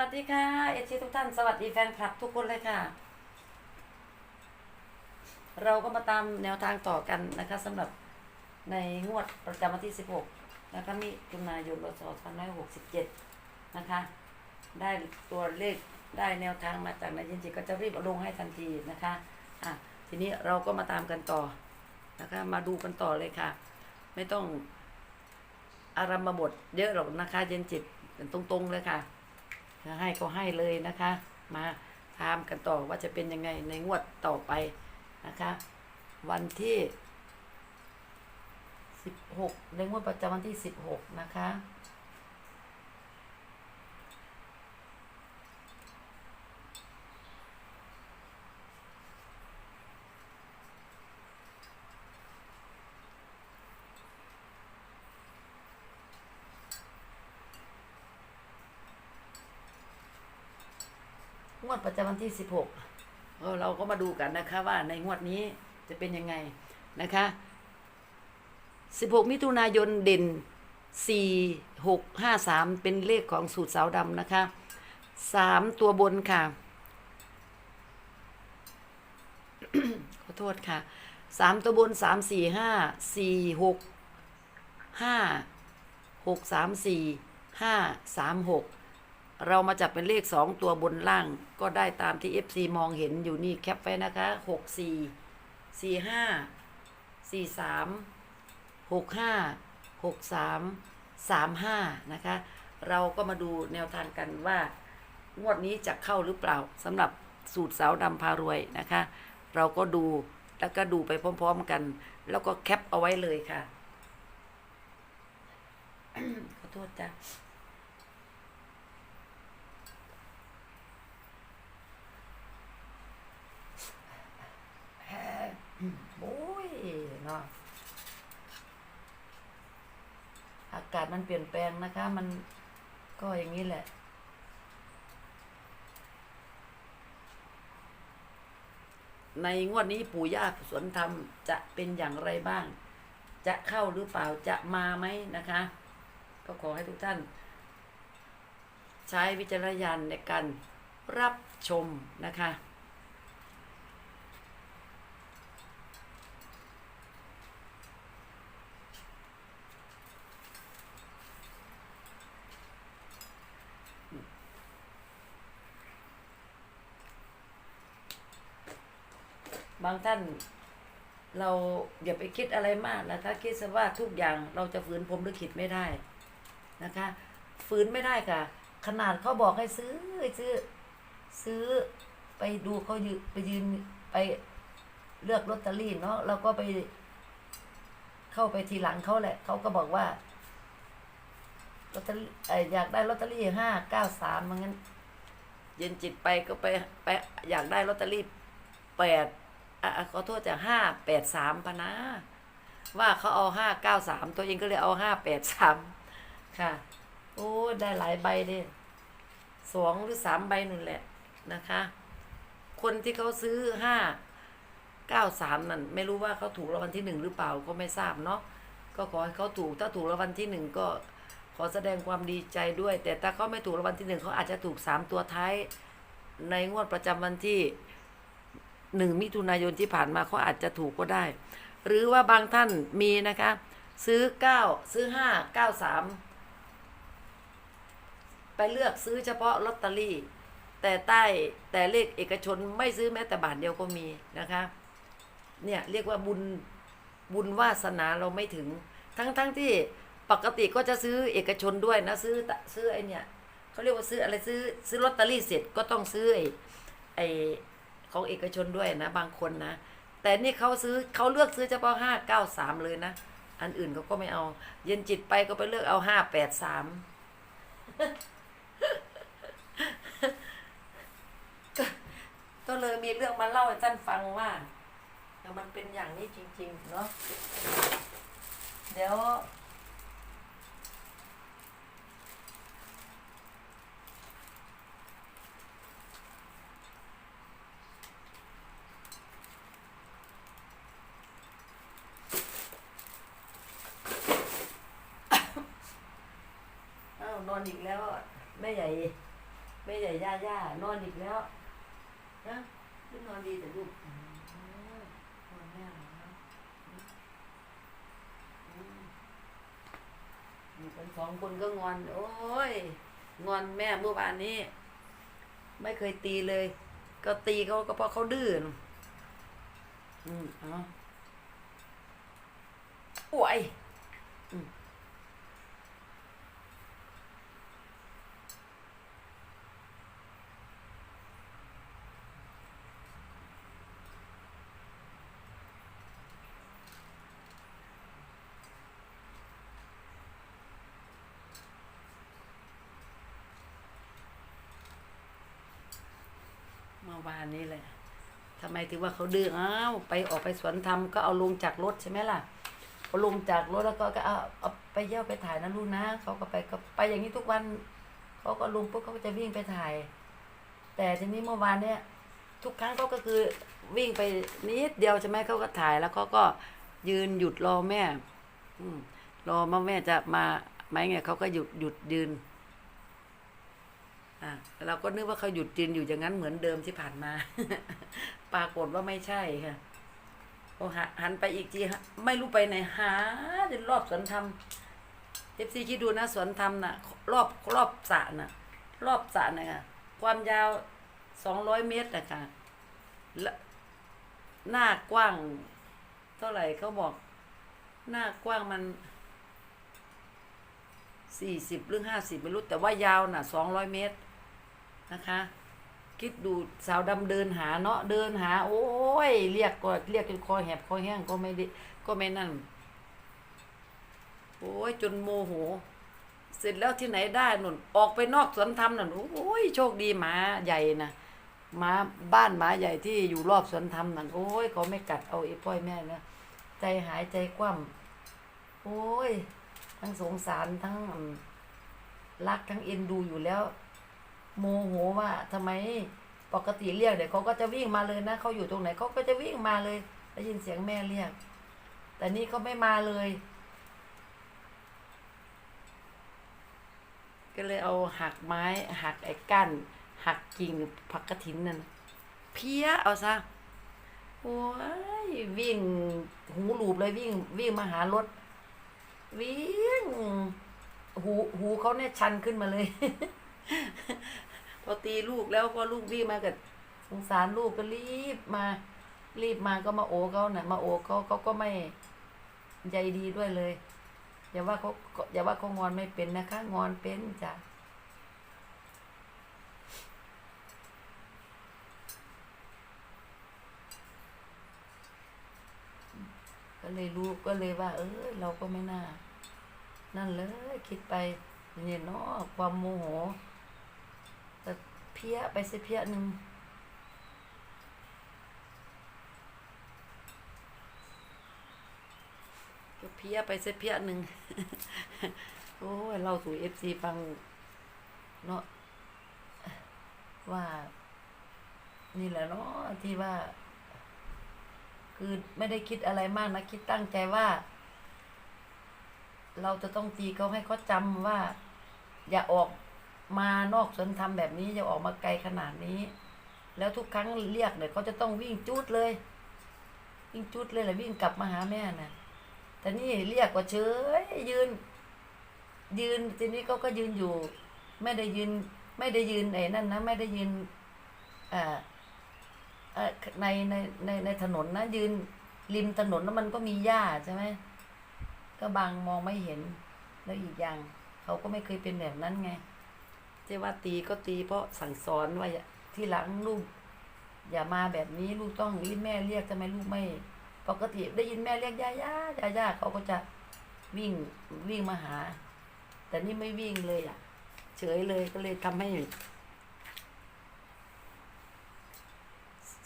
วัสดีค่ะเอชีทุกท่าน สวัสดีแฟนคลับทุกคนเลยค่ะ เราก็มาตามแนวทางต่อกันนะคะสำหรับในงวดประจำวันที่ 16 นะคะมิถุนายนรศ2567 นะคะ ได้ตัวเลขได้แนวทางมาจากนายยินจิก็จะรีบเอาลงให้ทันทีนะคะอะทีนี้เราก็มาตามกันต่อนะคะ มาดูกันต่อเลยค่ะ ไม่ต้องอารัมมาบทเยอะหรอกนะคะ เย็นจิตกันตรงๆเลยค่ะ ถ้าให้ก็ให้เลยนะคะ มาตามกันต่อว่าจะเป็นยังไงในงวดต่อไปนะคะ วันที่ 16ในงวดประจำวันที่ 16 นะคะ วดประจำวันที่ 16 เราก็มาดูกันนะคะว่าในงวดนี้จะเป็นยังไงนะคะ 16 มิถุนายนเด่น 4 6 5 3 เป็นเลขของสูตรสาวดำนะคะ 3 ตัวบนค่ะ ขอโทษค่ะ 3 ตัวบน 3 4 5 4 6 5 6 3 4 5 3 6 เรามาจับเป็นเลขสองตัวบนล่างก็ได้ตามที่ FC มองเห็นอยู่นี่แคปไว้นะคะหกสี่สี่ห้าสี่สามหกห้าหกสามสามห้านะคะ เราก็มาดูแนวทางกันว่างวดนี้จะเข้าหรือเปล่าสำหรับสูตรสาวดำพารวยนะคะ เราก็ดูแล้วก็ดูไปพร้อมๆกัน แล้วก็แคปเอาไว้เลยค่ะ ขอโทษจ้ะ โอ้ยเนาะอากาศมันเปลี่ยนแปลงนะคะ มันก็อย่างนี้แหละ ในงวดนี้ปู่ย่าสวนธรรมจะเป็นอย่างไรบ้าง จะเข้าหรือเปล่าจะมาไหมนะคะ ก็ขอให้ทุกท่าน ใช้วิจารณญาณในการรับชมนะคะางท่าน เราอย่าไปคิดอะไรมากนะคะ คิดซะว่าทุกอย่างเราจะฝืนผมหรือคิดไม่ได้นะคะ ฝืนไม่ได้ค่ะ ขนาดเขาบอกให้ซื้อซื้อ ซื้อไปดูเขายืนไปยืนไปเลือกลอตเตอรี่เนาะเราก็ไป เข้าไปทีหลังเขาแหละเขาก็บอกว่าลอตเตอรี่อยากได้ลอตเตอรี่ห้าเก้าสามมันงั้น เย็นจิตไปก็ไปไปอยากได้ลอตเตอรี่แปด ขอโทษจากห้าแปดสามพนะ ว่าเขาเอาห้าเก้าสามตัวเองก็เลยเอาห้าแปดสามค่ะ โอ้ได้หลายใบเด้สองหรือสามใบนั่นแหละนะคะ คนที่เขาซื้อห้าเก้าสามนั่นไม่รู้ว่าเขาถูกรางวัลที่หนึ่งหรือเปล่าก็ไม่ทราบเนาะก็ขอให้เขาถูกถ้าถูกรางวัลที่หนึ่งก็ขอแสดงความดีใจด้วย แต่ถ้าเขาไม่ถูกรางวัลที่หนึ่งเขาอาจจะถูกสามตัวท้ายในงวดประจำวันที่ หนึ่งมิถุนายนที่ผ่านมาเขาอาจจะถูกก็ได้ หรือว่าบางท่านมีนะคะ ซื้อเก้าซื้อห้าเก้าสามไปเลือกซื้อเฉพาะลอตเตอรี่ แต่ใต้แต่เลขเอกชนไม่ซื้อแม้แต่บาทเดียวก็มีนะคะ เนี่ยเรียกว่าบุญบุญวาสนาเราไม่ถึง ทั้งทั้งที่ปกติก็จะซื้อเอกชนด้วยนะซื้อซื้อไอเนี่ยเขาเรียกว่าซื้ออะไรซื้อซื้อลอตเตอรี่เสร็จก็ต้องซื้อไอไอ ของเอกชนด้วยนะ บางคนนะ แต่นี่เขาซื้อเขาเลือกซื้อเฉพาะห้าเก้าสามเลยนะ อันอื่นเขาก็ไม่เอา เย็นจิตไปก็ไปเลือกเอาห้าแปดสามก็เลยมีเรื่องมาเล่าให้ท่านฟังว่าแต่มันเป็นอย่างนี้จริง ๆ เนาะเดี๋ยว อ้าวนอนอีก แล้วอะแม่ใหญ่แม่ไม่ใหญ่ย่าย่านอนอีกแล้วนะขึ้นนอนดีแต่ลูกอืมนอนแม่เหรออืมอยู่กันสองคนก็งอน โอ้ยงอนแม่เมื่อวานนี้ ไม่เคยตีเลย ก็ตีเขาก็เพราะเขาดื้อน่ะอืมเอาโอ้ยอืม อวานนี้เลยทำไมถึงว่าเขาดื้ออ้าวไปออกไปสวนธรรมก็เอาลงจากรถใช่ไหมล่ะเอลงจากรถแล้วก็ก็เอาเอาไปเยี่ยวไปถ่ายนะลูกนะเขาก็ไปก็ไปอย่างนี้ทุกวันเขาก็ลงปุ๊บเขาก็จะวิ่งไปถ่าย แต่ทีนี้เมื่อวานเนี้ยทุกครั้งเขาก็คือวิ่งไปนิดเดียวใช่ไหมเขาก็ถ่ายแล้วเขาก็ยืนหยุดรอแม่ อืมรอมาแม่จะมาไหมไงเขาก็หยุดหยุดยืน เราก็นึกว่าเขาหยุดยืนอยู่อย่างนั้นเหมือนเดิมที่ผ่านมา ปรากฏว่าไม่ใช่ค่ะพอหันหันไปอีกทีไม่รู้ไปไหนหาจนรอบสวนธรรมเอฟซีคิดดูนะสวนธรรมน่ะ รอบรอบสระน่ะ รอบสระนะค่ะความยาวสองร้อยเมตรนะคะและหน้ากว้าง เท่าไหร่เขาบอก หน้ากว้างมันสี่สิบหรือห้าสิบไม่รู้แต่ว่ายาวน่ะสองร้อยเมตร นะคะ คิดดูสาวดำเดินหาเนาะเดินหา โอ้ย เรียกก็เรียกจนคอแหบคอแห้งก็ไม่ได้ก็ไม่นั่น โอ้ยจนโมโห เสร็จแล้วที่ไหนได้หนุนออกไปนอกสวนธรรมนั่นโอ้ยโชคดีหมาใหญ่นะหมาบ้านหมาใหญ่ที่อยู่รอบสวนธรรมนั่นโอ้ยเขาไม่กัดเอาไอ้พ่อยแม่นะใจหายใจคว่ำโอ้ย ทั้งสงสารทั้งรักทั้งเอ็นดูอยู่แล้ว โมโหว่าทำไมปกติเรียกเดี๋ยวเขาก็จะวิ่งมาเลยนะเขาอยู่ตรงไหนเขาก็จะวิ่งมาเลยได้ยินเสียงแม่เรียก แต่นี่เขาไม่มาเลย ก็เลยเอาหักไม้หักไอ้ก้นหักกิ่งผักกระถินนั่นเพี้ยเอาซะโอ้ยวิ่งหูหลูบเลยวิ่งวิ่งมาหารถ วิ่งหูหูเขาเนี่ยชันขึ้นมาเลย พอตีลูกแล้วพอลูกวิ่งมากับสงสารลูกก็รีบมา รีบมาก็มาโอเขาน่ะ มาโอเขาเขาก็ไม่ใจดีด้วยเลย อย่าว่าเขาอย่าว่าเขางอนไม่เป็นนะคะ งอนเป็นจ้ะก็เลยรู้ก็เลยว่า เออเราก็ไม่น่า นั่นเลยคิดไปเนี่ยเนาะความโมโห พี้ยไปสิเพี้ยหนึ่งเพี้ยไปสิเพี้ยหนึ่งโอ้ยเราสู่เอฟซีฟังเนาะว่า นี่แหละเนาะที่ว่า คือไม่ได้คิดอะไรมากนะ คิดตั้งใจว่า เราจะต้องตีเขาให้เขาจำว่า อย่าออก มานอกสวนธรรมแบบนี้อย่าออกมาไกลขนาดนี้ แล้วทุกครั้งเรียกเนี่ยเขาจะต้องวิ่งจุดเลย วิ่งจุดเลยแหละวิ่งกลับมาหาแม่น่ะ แต่นี่เรียกว่าเฉยยืน ยืนทีนี้เขาก็ยืนอยู่ ไม่ได้ยืน ไม่ได้ยืนไอ้นั่นนะไม่ได้ยืนอ่าในในในในถนนนะยืนริมถนนแล้วมันก็มีหญ้าใช่ไหมก็บางมองไม่เห็นแล้วอีกอย่าง เขาก็ไม่เคยเป็นแบบนั้นไง ที่ว่าตีก็ตีเพราะสั่งสอนว่าที่หลังลูก อย่ามาแบบนี้ลูกต้องรีบแม่เรียกทำไมลูกไม่ ปกติได้ยินแม่เรียกย่าย่าย่าย่าเขาก็จะวิ่งวิ่งมาหา แต่นี่ไม่วิ่งเลยอะ เฉยเลยก็เลยทำให้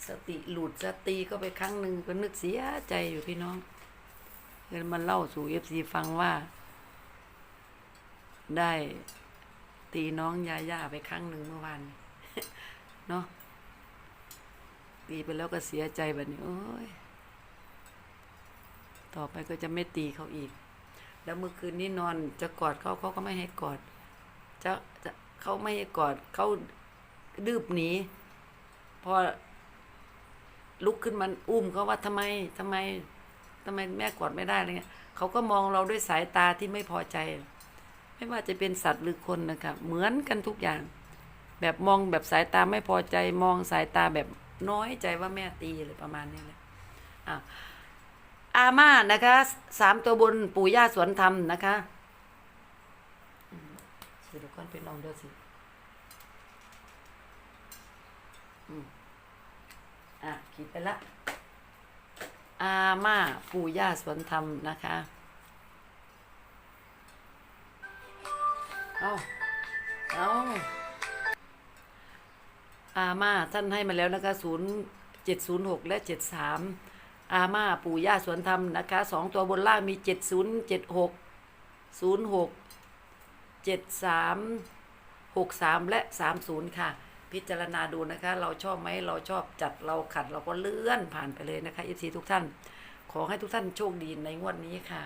สติหลุดสติก็ไปครั้งหนึ่งก็นึกเสียใจอยู่พี่น้องเดี๋ยวมันเล่าสู่เอฟซีฟังว่าได้ ตีน้องยาย่าไปครั้งหนึ่งเมื่อวานเนาะตีไปแล้วก็เสียใจแบบนี้โอ้ยต่อไปก็จะไม่ตีเขาอีก แล้วเมื่อคืนนี้นอนจะกอดเขาเขาก็ไม่ให้กอด จะจะเขาไม่ให้กอดเขาดืบหนีพอลุกขึ้นมาอุ้มเขาว่าทำไมทำไมทำไมแม่กอดไม่ได้อะไรเงี้ยเขาก็มองเราด้วยสายตาที่ไม่พอใจ ไม่ว่าจะเป็นสัตว์หรือคนนะคะเหมือนกันทุกอย่าง แบบมองแบบสายตาไม่พอใจมองสายตาแบบน้อยใจว่าแม่ตีอะไรประมาณนี้เลยอะอาม่านะคะสามตัวบนปู่ย่าสวนธรรมนะคะสิลูกคนไปลองดูสิอืมอะขีดไปละอาม่าปู่ย่าสวนธรรมนะคะ เอาเอาอาม่าท่านให้มาแล้วนะคะศูนย์เจ็ดศูนย์หกและเจ็ดสามอาม่าปู่ย่าสวนธรรมนะคะสองตัวบนล่างมีเจ็ดศูนย์เจ็ดหกศูนย์หกเจ็ดสามหกสามและสามศูนย์ค่ะ พิจารณาดูนะคะ เราชอบไหมเราชอบจัดเราขัดเราก็เลื่อนผ่านไปเลยนะคะเอฟซีทุกท่าน ขอให้ทุกท่านโชคดีในงวดนี้ค่ะ